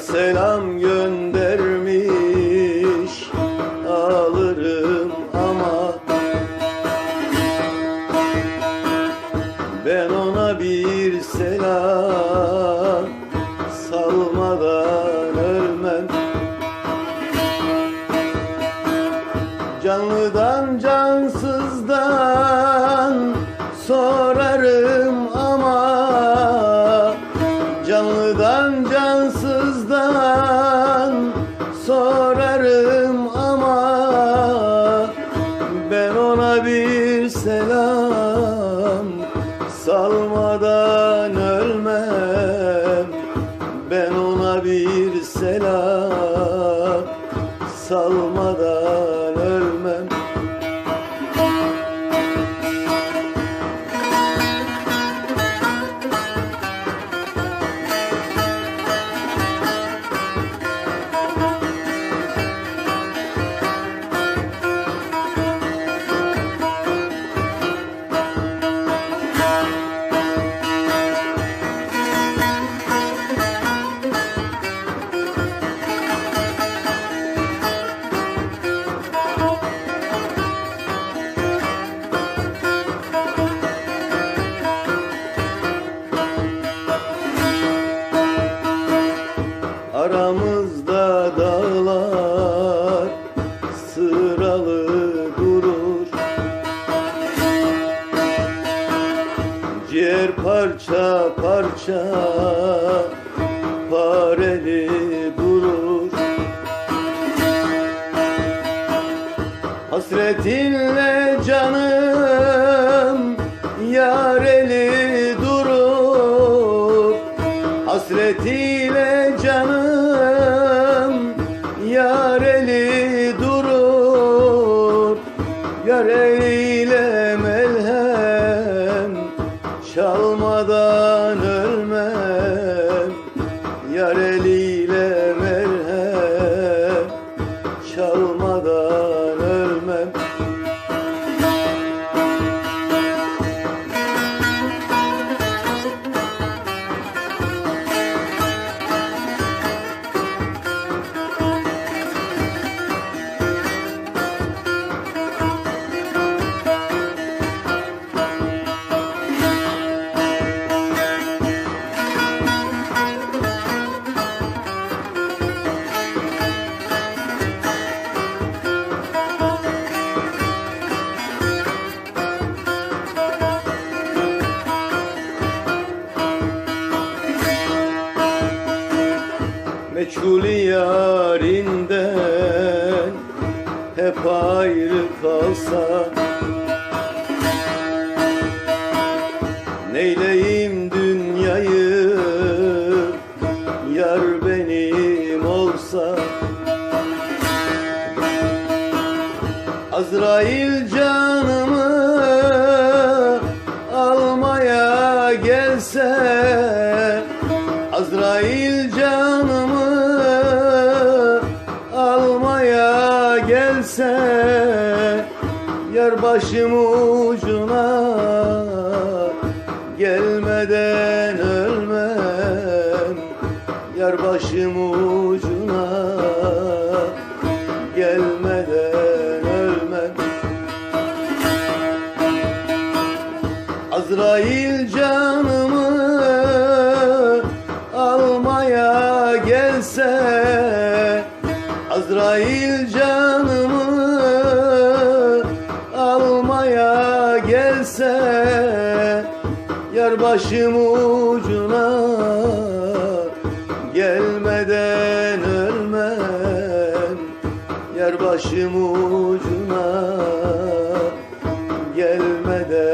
selam göndermiş. Alırım ama ben ona bir selam salmadan ölmem. Canlıdan cansızdan sorarım Canlıdan cansızdan sorarım ama Ben ona bir selam salmadan ölmem. Ben ona bir selam salmadan parça parça pareli durur. Hasretinle canım yareli durur. Hasretiyle canım yareli durur. Yareliyle Yareliyle merhem Meçhuli yarinden hep ayrı kalsa. Neyleyim dünyayı yar benim olsa. Azrail canımı gelse Yar başım ucuna gelmeden ölmem. Yar başım ucuna gelmeden ölmem. Azrail canımı almaya gelse Azrail canımı Yar başım ucuna gelmeden ölmem. Yar başım ucuna gelmeden